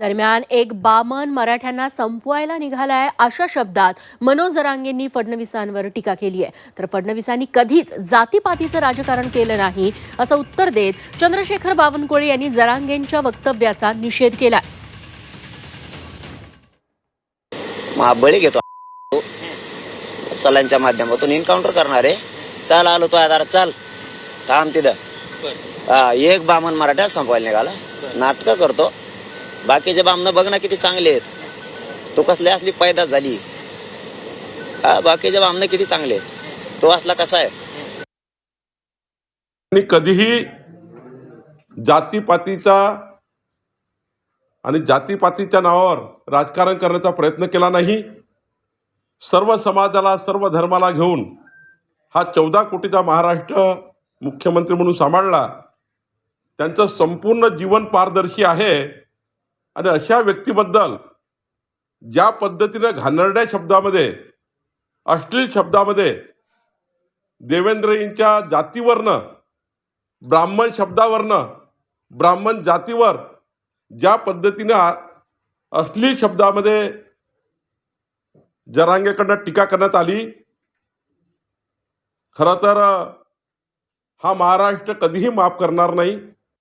दरम्यान एक बामन मराठ्यांना संपवायला निघालाय अशा शब्दात मनोज जरांगेंनी फडणवीसांवर टीका केली आहे. तर फडणवीसांनी कधीच जातीपातीचं राजकारण केलं नाही असं उत्तर देत चंद्रशेखर बावनकुळे यांनी जरांगेंच्या वक्तव्याचा निषेध केला मग बळी घेतो. सलांच्या माध्यमातून एन्काउंटर करणार. आहे चल आलो तो आधार चल. थांब तिथं. हा, एक बामन मराठा संपवायला निघाला. नाटकं करतो. बाकीचे बामनं बघ ना किती चांगले आहेत. तो कसली असली पैदा झाली. हा, बाकीचे बामनं किती चांगले आहेत. तो असला कसा आहे? आणि कधीही जातीपातीचा आणि जातीपातीच्या नावावर राजकारण करण्याचा प्रयत्न केला नाही. सर्व समाजाला सर्व धर्माला घेऊन हा चौदा कोटीचा महाराष्ट्र मुख्यमंत्री म्हणून सांभाळला. त्यांचं संपूर्ण जीवन पारदर्शी आहे. आणि अशा व्यक्तीबद्दल ज्या पद्धतीनं घाणरड्या शब्दामध्ये अश्लील शब्दामध्ये देवेंद्रजींच्या जातीवरनं ब्राह्मण शब्दावरनं ब्राह्मण जातीवर ज्या पद्धतीनं अश्लील शब्दामध्ये जरांगेकडनं टीका करण्यात आली खरं तर हा महाराष्ट्र कधीही माफ करणार नाही.